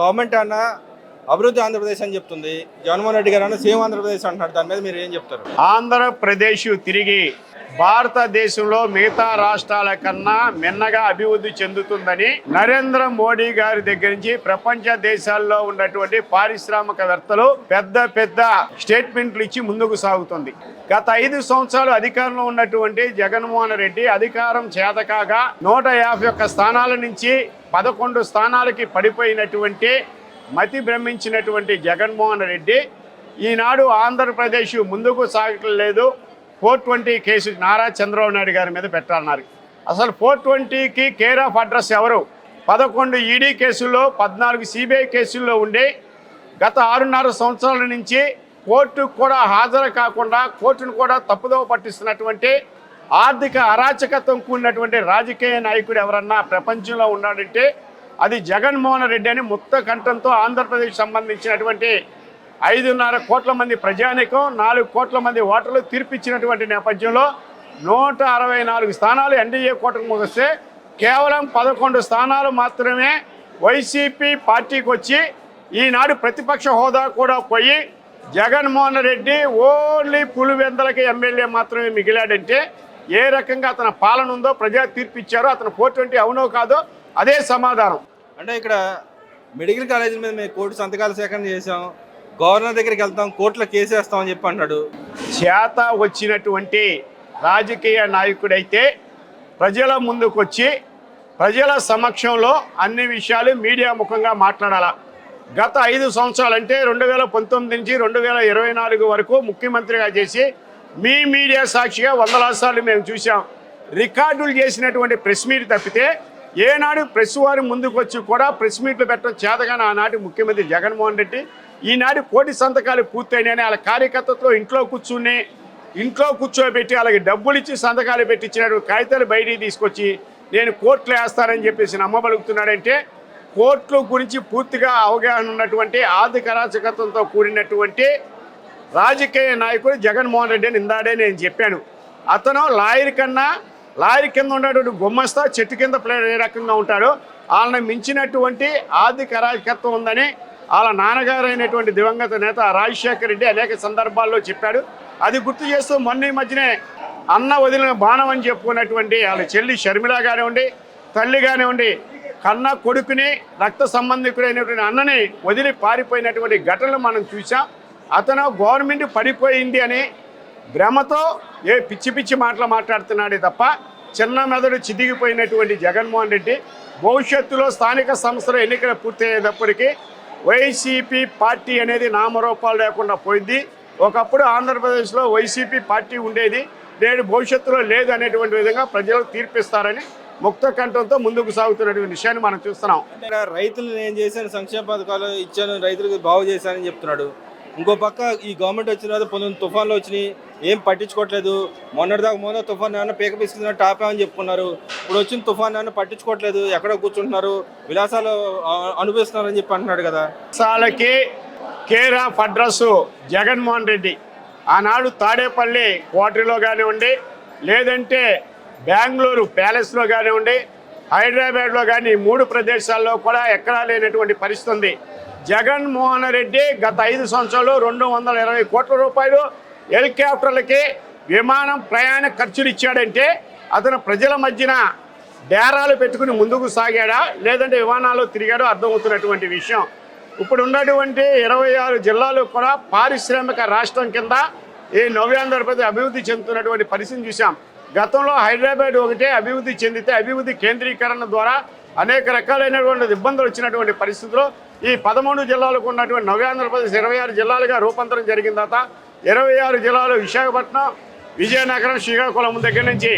Government అన్న అభివృద్ధి ఆంధ్రప్రదేశ్ అని చెప్తుంది. జగన్మోహన్ రెడ్డి గారు అన్న సేమ్ ఆంధ్రప్రదేశ్ అంటున్నారు. దాని మీద మీరు ఏం చెప్తారు? ఆంధ్రప్రదేశ్ తిరిగి భారతదేశంలో మిగతా రాష్ట్రాల కన్నా మిన్నగా అభివృద్ధి చెందుతుందని నరేంద్ర మోడీ గారి దగ్గర నుంచి ప్రపంచ దేశాల్లో ఉన్నటువంటి పారిశ్రామికవేత్తలు పెద్ద పెద్ద స్టేట్మెంట్లు ఇచ్చి ముందుకు సాగుతుంది. గత ఐదు సంవత్సరాలు అధికారంలో ఉన్నటువంటి జగన్మోహన్ రెడ్డి అధికారం చేతకాగా నూట యాభై ఒక్క స్థానాల నుంచి పదకొండు స్థానాలకి పడిపోయినటువంటి మతి భ్రమించినటువంటి జగన్మోహన్ రెడ్డి ఈనాడు ఆంధ్రప్రదేశ్ ముందుకు సాగట్లేదు. Four twenty case Nara Chandrababu Naidu గారి మీద పెట్టాలన్నారు. అసలు ఫోర్ ట్వంటీకి కేర్ ఆఫ్ అడ్రస్ ఎవరు? పదకొండు ఈడీ కేసుల్లో పద్నాలుగు సిబిఐ కేసుల్లో ఉండి గత ఆరున్నర సంవత్సరాల నుంచి కోర్టుకు కూడా హాజరు కాకుండా కోర్టును కూడా తప్పుదోవ పట్టిస్తున్నటువంటి ఆర్థిక అరాచకత్వం కూడినటువంటి రాజకీయ నాయకుడు ఎవరన్నా ప్రపంచంలో ఉన్నాడంటే అది జగన్మోహన్ రెడ్డి అని ముక్త కంఠంతో ఆంధ్రప్రదేశ్ సంబంధించినటువంటి ఐదున్నర కోట్ల మంది ప్రజానికం నాలుగు కోట్ల మంది ఓటర్లు తీర్పిచ్చినటువంటి నేపథ్యంలో నూట అరవై నాలుగు స్థానాలు ఎన్డీఏ కూటమి ముగిస్తే కేవలం పదకొండు స్థానాలు మాత్రమే వైసీపీ పార్టీకి వచ్చి ఈనాడు ప్రతిపక్ష హోదా కూడా పోయి జగన్మోహన్ రెడ్డి ఓన్లీ పులివెందలకి ఎమ్మెల్యే మాత్రమే మిగిలాడంటే ఏ రకంగా అతని పాలన ఉందో ప్రజా తీర్పు ఇచ్చారో అతను ఫోర్ ట్వంటీ అవునో కాదో అదే సమాధానం. అంటే ఇక్కడ మెడికల్ కాలేజీల మీద మేము కోర్టు సంతకాలు సేకరణ చేసాం గవర్నర్ దగ్గరికి వెళ్తాం కోర్టులో కేసు వేస్తామని చెప్పి అన్నాడు చేత వచ్చినటువంటి రాజకీయ నాయకుడైతే ప్రజల ముందుకు వచ్చి ప్రజల సమక్షంలో అన్ని విషయాలు మీడియా ముఖంగా మాట్లాడాల. గత ఐదు సంవత్సరాలు అంటే రెండు వేల పంతొమ్మిది నుంచి రెండు వేల ఇరవై నాలుగు వరకు ముఖ్యమంత్రిగా చేసి మీ మీడియా సాక్షిగా వందల సార్లు మేము చూసాం రికార్డులు చేసినటువంటి ప్రెస్ మీట్ తప్పితే ఏనాడు ప్రెస్ వారి ముందుకు వచ్చి కూడా ప్రెస్ మీట్లు పెట్టడం చేతగానే ఆనాటి ముఖ్యమంత్రి జగన్మోహన్ రెడ్డి ఈనాడు కోటి సంతకాలు పూర్తయినాయని వాళ్ళ కార్యకర్తతో ఇంట్లో కూర్చుని ఇంట్లో కూర్చోబెట్టి వాళ్ళకి డబ్బులు ఇచ్చి సంతకాలు పెట్టించినాడు కాగితాలు బయటికి తీసుకొచ్చి నేను కోర్టులో వేస్తానని చెప్పేసి నమ్మబలుగుతున్నాడంటే కోర్టుల గురించి పూర్తిగా అవగాహన ఉన్నటువంటి ఆర్థిక అరాచకత్వంతో కూడినటువంటి రాజకీయ నాయకుడు జగన్మోహన్ రెడ్డి అని ఇందాడే నేను చెప్పాను. అతను లాయర్ కన్నా లాయర్ కింద ఉన్నటువంటి గుమ్మస్తా చెట్టు కింద ప్లేయర్ ఏ రకంగా ఉంటాడో. వాళ్ళని మించినటువంటి ఆర్థిక అరాచకత్వం ఉందని వాళ్ళ నాన్నగారైనటువంటి దివంగత నేత రాజశేఖర రెడ్డి అనేక సందర్భాల్లో చెప్పాడు. అది గుర్తు చేస్తూ మొన్న ఈ మధ్యనే అన్న వదిలిన బాణం అని చెప్పుకున్నటువంటి వాళ్ళ చెల్లి షర్మిల కానివ్వండి తల్లి కానివ్వండి కన్న కొడుకుని రక్త సంబంధికుడైనటువంటి అన్నని వదిలి పారిపోయినటువంటి ఘటనలు మనం చూసాం అతను గవర్నమెంట్ పడిపోయింది అని భ్రమతో ఏ పిచ్చి పిచ్చి మాటలు మాట్లాడుతున్నాడే తప్ప చిన్న మెదడు చిదిగిపోయినటువంటి జగన్మోహన్ రెడ్డి భవిష్యత్తులో స్థానిక సంస్థల ఎన్నికలు పూర్తయ్యేటప్పటికీ వైసీపీ పార్టీ అనేది నామరూపాలు లేకుండా పోయింది. ఒకప్పుడు ఆంధ్రప్రదేశ్లో వైసీపీ పార్టీ ఉండేది. నేడు భవిష్యత్తులో లేదు అనేటువంటి విధంగా ప్రజలకు తీర్పిస్తారని ముక్త కంఠంతో ముందుకు సాగుతున్నటువంటి విషయాన్ని మనం చూస్తున్నాం. రైతులు నేను చేశాను సంక్షేమ పథకాలు ఇచ్చాను రైతులకు బాగు చేశానని చెప్తున్నాడు. ఇంకో పక్క ఈ గవర్నమెంట్ వచ్చిన తర్వాత పొందిన తుఫాన్లు వచ్చినాయి. ఏం పట్టించుకోవట్లేదు. మొన్నటిదాకా మొన్న తుఫాన్ ఏమన్నా పీక పిసుకున్న టాపామని చెప్పుకున్నారు. ఇప్పుడు వచ్చిన తుఫాన్ ఏమన్నా పట్టించుకోవట్లేదు. ఎక్కడ కూర్చుంటున్నారు. విలాసాలు అనుభవిస్తున్నారని చెప్పి అంటున్నాడు కదా. సాలకి care of address Jaganmohan Reddy. ఆనాడు తాడేపల్లి క్వార్టర్లో కానివ్వండి లేదంటే బెంగళూరు ప్యాలెస్లో కానివ్వండి హైదరాబాద్లో కానీ ఈ మూడు ప్రదేశాల్లో కూడా ఎక్కడా లేనటువంటి పరిస్థితి ఉంది. జగన్మోహన్ రెడ్డి గత ఐదు సంవత్సరాలు రెండు వందల ఇరవై కోట్ల రూపాయలు హెలికాప్టర్లకి విమానం ప్రయాణ ఖర్చులు ఇచ్చాడంటే అతను ప్రజల మధ్యన డేరాలు పెట్టుకుని ముందుకు సాగాడా? లేదంటే విమానాల్లో తిరిగాడో అర్థమవుతున్నటువంటి విషయం. ఇప్పుడు ఉన్నటువంటి ఇరవై ఆరు జిల్లాలు కూడా పారిశ్రామిక రాష్ట్రం కింద ఈ నవ్యాంధ్రప్రదేశ్ అభివృద్ధి చెందుతున్నటువంటి పరిస్థితిని చూసాం గతంలో హైదరాబాద్ ఒకటే అభివృద్ధి చెందితే అభివృద్ధి కేంద్రీకరణ ద్వారా అనేక రకాలైనటువంటి ఇబ్బందులు వచ్చినటువంటి పరిస్థితుల్లో ఈ పదమూడు జిల్లాలకు ఉన్నటువంటి నవ్యాంధ్రప్రదేశ్ ఇరవై ఆరు జిల్లాలుగా రూపాంతరం జరిగిన తర్వాత ఇరవై ఆరు జిల్లాలు విశాఖపట్నం విజయనగరం శ్రీకాకుళం దగ్గర నుంచి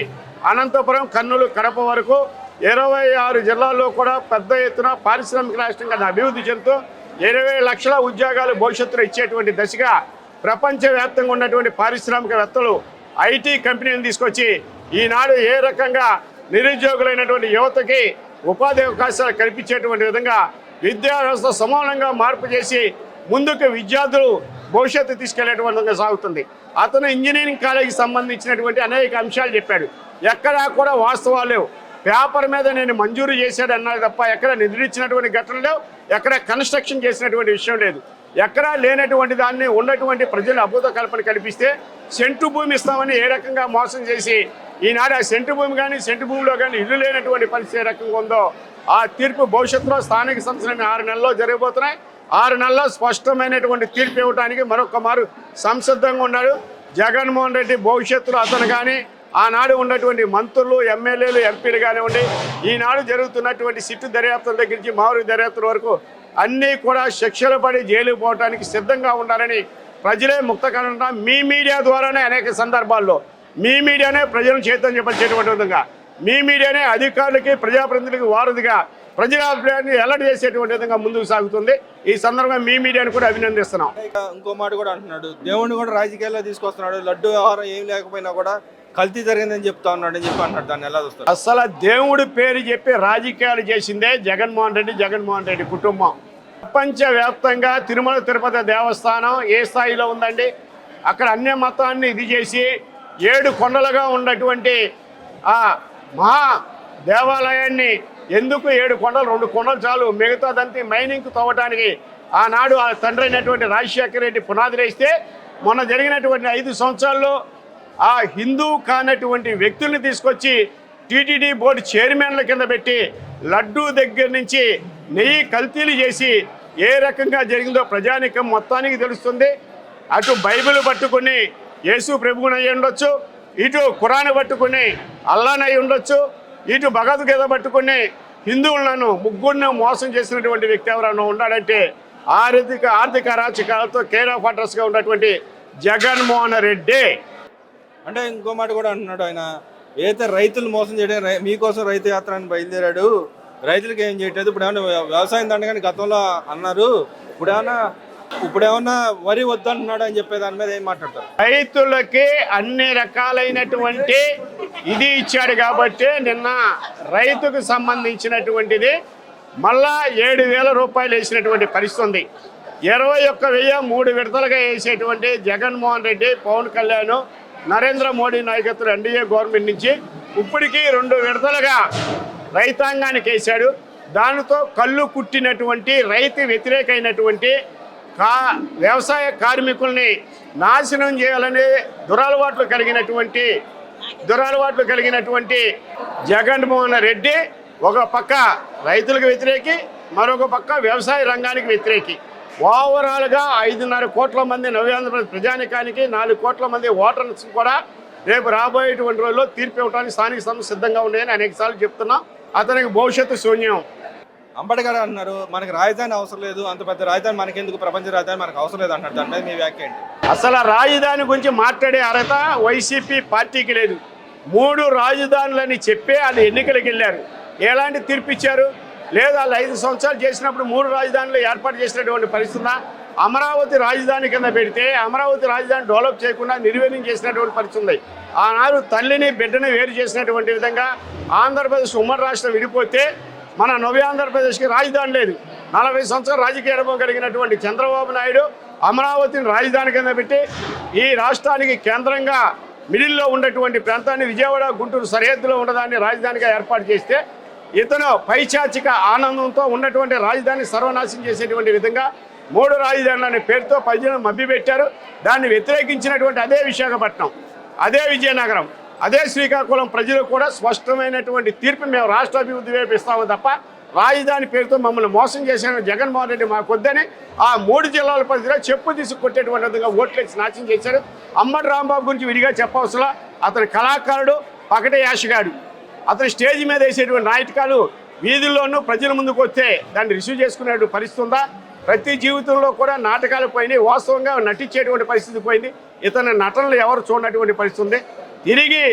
అనంతపురం కర్నూలు కడప వరకు ఇరవై ఆరు జిల్లాల్లో కూడా పెద్ద ఎత్తున పారిశ్రామిక రాష్ట్రంగా అభివృద్ధి చెందుతూ ఇరవై లక్షల ఉద్యోగాలు భవిష్యత్తులో ఇచ్చేటువంటి దశగా ప్రపంచవ్యాప్తంగా ఉన్నటువంటి పారిశ్రామికవేత్తలు ఐటీ కంపెనీలు తీసుకొచ్చి ఈనాడు ఏ రకంగా నిరుద్యోగులైనటువంటి యువతకి ఉపాధి అవకాశాలు కల్పించేటువంటి విధంగా విద్యా వ్యవస్థ సమానంగా మార్పు చేసి ముందుకు విద్యార్థులు భవిష్యత్తు తీసుకెళ్ళేటువంటి విధంగా సాగుతుంది. అతను ఇంజనీరింగ్ కాలేజీకి సంబంధించినటువంటి అనేక అంశాలు చెప్పాడు. ఎక్కడా కూడా వాస్తవాలు లేవు. పేపర్ మీద నేను మంజూరు చేశాడు అన్నాడు తప్ప ఎక్కడ నిధులిచ్చినటువంటి ఘటన లేవు. ఎక్కడ కన్స్ట్రక్షన్ చేసినటువంటి విషయం లేదు. ఎక్కడా లేనటువంటి దాన్ని ఉన్నటువంటి ప్రజలు అభూత కల్పన కల్పిస్తే సెంటు భూమి ఇస్తామని ఏ రకంగా మోసం చేసి ఈనాడు ఆ సెంటు భూమి కానీ సెంటు భూమిలో కానీ ఇల్లు లేనటువంటి పరిస్థితి ఏ రకంగా ఉందో ఆ తీర్పు భవిష్యత్తులో స్థానిక సంస్థలన్నీ ఆరు నెలల్లో జరగబోతున్నాయి. ఆరు నెలల్లో స్పష్టమైనటువంటి తీర్పు ఇవ్వడానికి మరొక మారు సంసిద్ధంగా ఉన్నాడు జగన్మోహన్ రెడ్డి భవిష్యత్తులో అతను కానీ ఆనాడు ఉన్నటువంటి మంత్రులు ఎమ్మెల్యేలు ఎంపీలు కానివ్వండి ఈనాడు జరుగుతున్నటువంటి సిట్టు దర్యాప్తుల దగ్గర నుంచి మామూలు దర్యాప్తుల వరకు అన్నీ కూడా శిక్షలు పడి జైలుకు పోవడానికి సిద్ధంగా ఉండాలని ప్రజలే ముక్తకరంగా మీ మీడియా ద్వారానే అనేక సందర్భాల్లో మీ మీడియానే ప్రజలను చైతన్యపరిచేటువంటి విధంగా మీ మీడియానే అధికారులకి ప్రజాప్రతినిధులకి వారధిగా ప్రజల అభిప్రాయాన్ని ఎల్లడి చేసేటువంటి విధంగా ముందుకు సాగుతుంది. ఈ సందర్భంగా మీ మీడియాను కూడా అభినందిస్తున్నాం. ఇంకో మాట కూడా అంటున్నాడు. దేవుడిని కూడా రాజకీయాల్లో తీసుకొస్తున్నాడు. లడ్డు వ్యవహారం ఏం లేకపోయినా కూడా కల్తీ జరిగిందని చెప్తా ఉన్నాడు అని చెప్పి అన్నాడు దాన్ని ఎలా చూస్తారు? అసలు దేవుడి పేరు చెప్పి రాజకీయాలు చేసిందే జగన్మోహన్ రెడ్డి జగన్మోహన్ రెడ్డి కుటుంబం. ప్రపంచవ్యాప్తంగా తిరుమల తిరుపతి దేవస్థానం ఏ స్థాయిలో ఉందండి? అక్కడ అన్య మతాన్ని ఇది చేసి ఏడు కొండలుగా ఉన్నటువంటి ఆ మహా దేవాలయాన్ని ఎందుకు ఏడు కొండలు రెండు కొండలు చాలు మిగతాదంతా మైనింగ్ తవ్వటానికి ఆనాడు ఆ తండ్రి అయినటువంటి రాజశేఖర రెడ్డి పునాది వేస్తే మొన్న జరిగినటువంటి ఐదు సంవత్సరాల్లో ఆ హిందూ కానటువంటి వ్యక్తుల్ని తీసుకొచ్చి టీటీడీ బోర్డు చైర్మన్ల కింద పెట్టి లడ్డూ దగ్గర నుంచి నెయ్యి కల్తీలు చేసి ఏ రకంగా జరిగిందో ప్రజానికం మొత్తానికి తెలుస్తుంది. అటు బైబిల్ పట్టుకుని యేసు ప్రభువుని అయి ఉండొచ్చు ఇటు ఖురాన్ పట్టుకుని అల్లానై ఉండొచ్చు ఇటు భగవద్గీత పట్టుకుని హిందువులను ముగ్గురిని మోసం చేసినటువంటి వ్యక్తి ఎవరైనా ఉన్నాడంటే ఆర్థిక ఆర్థిక అరాచకాలతో కేర్ ఆఫ్ అడ్రస్గా ఉన్నటువంటి జగన్మోహన్ రెడ్డి. అంటే ఇంకో మాట కూడా అంటున్నాడు ఆయన. ఏదైతే రైతులు మోసం చేయడం రై- మీకోసం రైతు యాత్ర అని బయలుదేరాడు రైతులకు ఏం చేయట్లేదు. ఇప్పుడు ఏమన్నా వ్యవసాయం దండగాని గతంలో అన్నారు. ఇప్పుడు ఏమన్నా ఇప్పుడు ఏమన్నా వరి వద్దంటున్నాడు అని చెప్పే దాని మీద ఏం మాట్లాడతారు? రైతులకి అన్ని రకాలైనటువంటి ఇది ఇచ్చాడు కాబట్టి నిన్న రైతుకు సంబంధించినటువంటిది మళ్ళా ఏడు వేల రూపాయలు వేసినటువంటి పరిస్థితి ఉంది. ఇరవై ఒక్క వెయ్యి మూడు విడతలుగా వేసేటువంటి జగన్మోహన్ రెడ్డి పవన్ కళ్యాణ్ నరేంద్ర మోడీ నాయకత్వం ఎన్డీఏ గవర్నమెంట్ నుంచి ఇప్పటికీ రెండు విడతలుగా రైతాంగానికి వేశాడు. దానితో కళ్ళు కుట్టినటువంటి రైతు వ్యతిరేకమైనటువంటి కా వ్యవసాయ కార్మికుల్ని నాశనం చేయాలనే దురలవాట్లు కలిగినటువంటి దురలవాట్లు కలిగినటువంటి జగన్మోహన్ రెడ్డి ఒక పక్క రైతులకు వ్యతిరేకి మరొక పక్క వ్యవసాయ రంగానికి వ్యతిరేకి. ఓవరాల్గా ఐదున్నర కోట్ల మంది నవ్యాంధ్రప్రదేశ్ ప్రజానికానికి నాలుగు కోట్ల మంది ఓటర్స్ కూడా రేపు రాబోయేటువంటి రోజుల్లో తీర్పు ఇవ్వడానికి స్థానిక సంస్థ సిద్ధంగా ఉన్నాయని అనేకసార్లు చెప్తున్నాం. అతనికి భవిష్యత్తు శూన్యం. అంబేద్కర్ అంటున్నారు మనకి రాజధాని అవసరం లేదు అంత పెద్ద రాజధాని మనకెందుకు ప్రపంచ రాజధాని మనకు అవసరం లేదు అంటారు దాని మీద మీ వ్యాఖ్య ఏంటి? అసలు రాజధాని గురించి మాట్లాడే అర్హత వైసీపీ పార్టీకి లేదు. మూడు రాజధానులని చెప్పే వాళ్ళు ఎన్నికలకు వెళ్ళారు. ఎలాంటి తీర్పు ఇచ్చారు? లేదా వాళ్ళు ఐదు సంవత్సరాలు చేసినప్పుడు మూడు రాజధానులు ఏర్పాటు చేసినటువంటి పరిస్థితి అమరావతి రాజధాని కింద పెడితే అమరావతి రాజధాని డెవలప్ చేయకుండా నిర్వీర్యం చేసినటువంటి పరిస్థితి ఉంది. ఆనాడు తల్లిని బిడ్డని వేరు చేసినటువంటి విధంగా ఆంధ్రప్రదేశ్ ఉమ్మడి రాష్ట్రం విడిపోతే మన నవ్య ఆంధ్రప్రదేశ్కి రాజధాని లేదు. నలభై సంవత్సరాల రాజకీయ అనుభవం కలిగినటువంటి చంద్రబాబు నాయుడు అమరావతిని రాజధాని కింద పెట్టి ఈ రాష్ట్రానికి కేంద్రంగా మిడిల్లో ఉన్నటువంటి ప్రాంతాన్ని విజయవాడ గుంటూరు సరిహద్దులో ఉన్నదాన్ని రాజధానిగా ఏర్పాటు చేస్తే ఇతను పైచాచిక ఆనందంతో ఉన్నటువంటి రాజధాని సర్వనాశనం చేసేటువంటి విధంగా మూడు రాజధానులు అనే పేరుతో ప్రజలను మభ్యపెట్టారు. దాన్ని వ్యతిరేకించినటువంటి అదే విశాఖపట్నం అదే విజయనగరం అదే శ్రీకాకుళం ప్రజలు కూడా స్పష్టమైనటువంటి తీర్పు మేము రాష్ట్ర అభివృద్ధి వైపు ఇస్తాము తప్ప రాజధాని పేరుతో మమ్మల్ని మోసం చేసిన జగన్మోహన్ రెడ్డి మాకొద్దని ఆ మూడు జిల్లాల పరిధిలో చెప్పు తీసి కొట్టేటువంటి విధంగా ఓట్లేసి నాశనం చేశారు. అమ్మడి రాంబాబు గురించి విడిగా చెప్పవసరం. అతని కళాకారుడు పకటే యాషగాడు అతను స్టేజ్ మీద వేసేటువంటి నాటకాలు వీధుల్లోనూ ప్రజల ముందుకు వస్తే దాన్ని రిసీవ్ చేసుకునే పరిస్థితి ఉందా? ప్రతి జీవితంలో కూడా నాటకాలు పోయినాయి వాస్తవంగా నటించేటువంటి పరిస్థితి పోయింది. ఇతని నటనలు ఎవరు చూడనటువంటి పరిస్థితి ఉంది. తిరిగి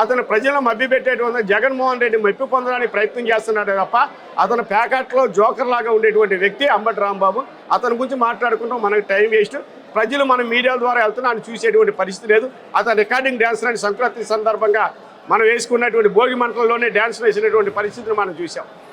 అతను ప్రజలను మభ్యపెట్టేటువంటి జగన్మోహన్ రెడ్డి మెప్పి పొందడానికి ప్రయత్నం చేస్తున్నాడు తప్ప అతను ప్యాకెట్లో జోకర్ లాగా ఉండేటువంటి వ్యక్తి అంబటి రాంబాబు. అతని గురించి మాట్లాడుకుంటాం మనకు టైం వేస్ట్. ప్రజలు మన మీడియా ద్వారా వెళ్తున్నా ఆయన చూసేటువంటి పరిస్థితి లేదు. అతను రికార్డింగ్ డ్యాన్స్ అని సంక్రాంతి సందర్భంగా మనం వేసుకున్నటువంటి భోగి మంటల్లోనే డ్యాన్స్ వేసినటువంటి పరిస్థితిని మనం చూసాం